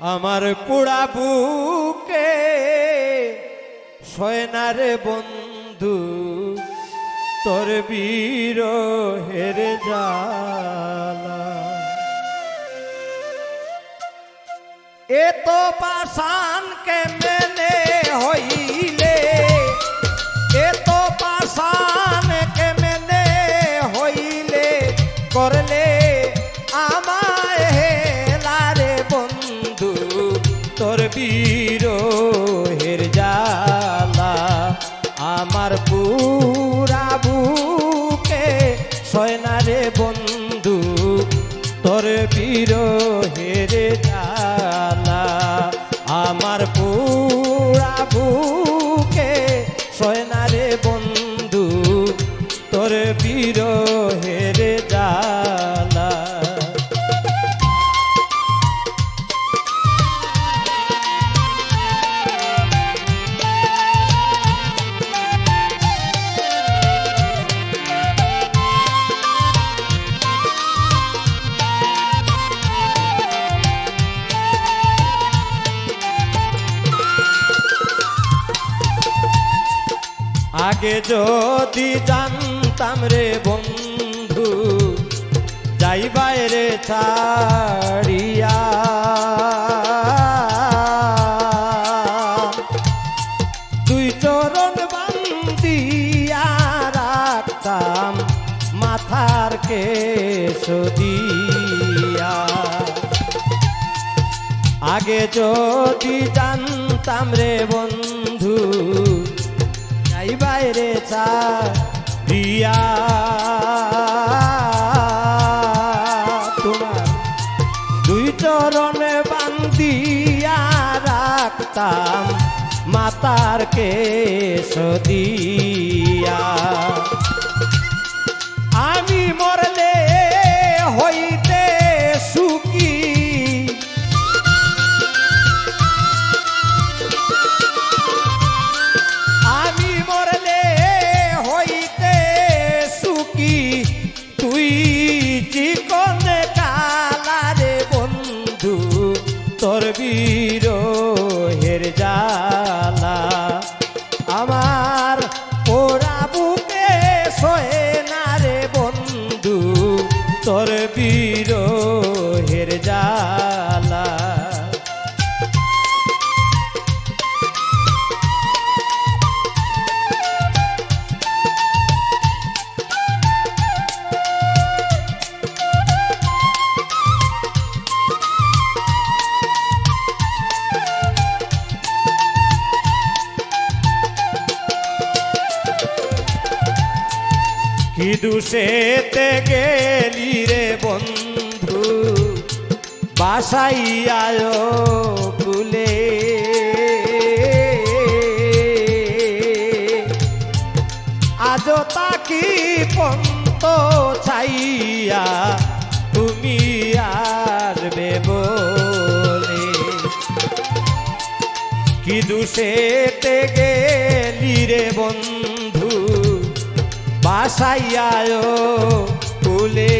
আমার পোড়া বুকে সয়নারে বন্ধু, তোর বীর হেরে জালা এ তো পাশান কে মেনে হইলে? এ তো পাশান কে মেনে হইলে? করলে সয়নারে বন্ধু তোর বীর হেরে জালা আমার পুরা বুকে সয়নারে বন্ধু তোর বীর আগে যদি জানতাম রে বন্ধু, যাই বাইরে ছাড়িয়া। তুই চরণ বান্দিয়া রাখতাম মাথার কেশ দিয়া। আগে যদি জানতাম রে বন্ধু যাই বাইরে চা দিয়া। তোমার দুই চরণে বান্দিয়া রাখতাম মাতার কেশ দিয়া। আমি মরলে হইতে সুখী তোর বীর হের জালা কি দুষেতে গেলি রে বন্ধু? বাসাইয়ায় কুলে। আজ তাকি পন্ত ছাইয়া তুমি আর বলে কি দুষেতে গেলি রে বন্ধু? বাসাইয়ায় ফুলে।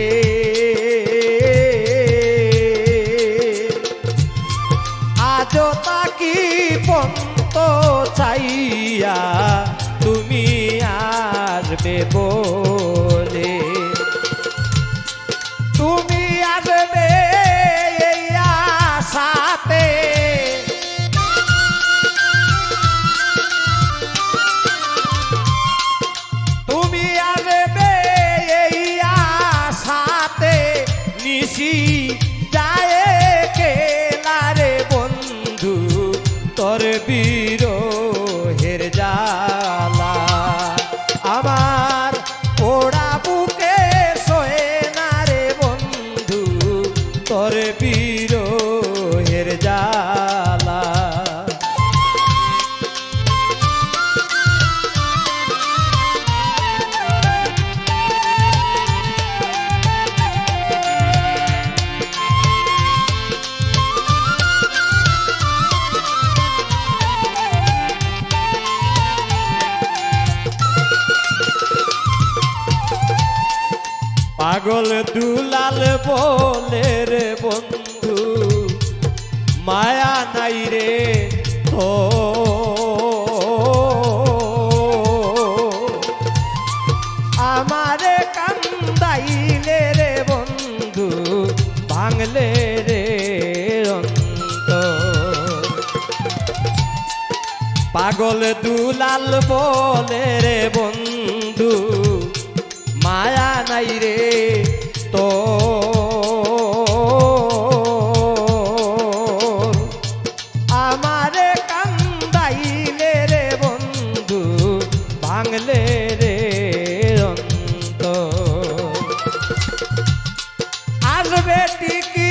আজ তাকি পন্ত চাইয়া তোর বীর দুলাল বলে রে বন্ধু, মায়া নাই রে ও আমারে কান্দাইলে রে বন্ধু বাংলে রে পাগল দুলাল বলে রে বন্ধু, মায়া নাই রে আসবে টিকি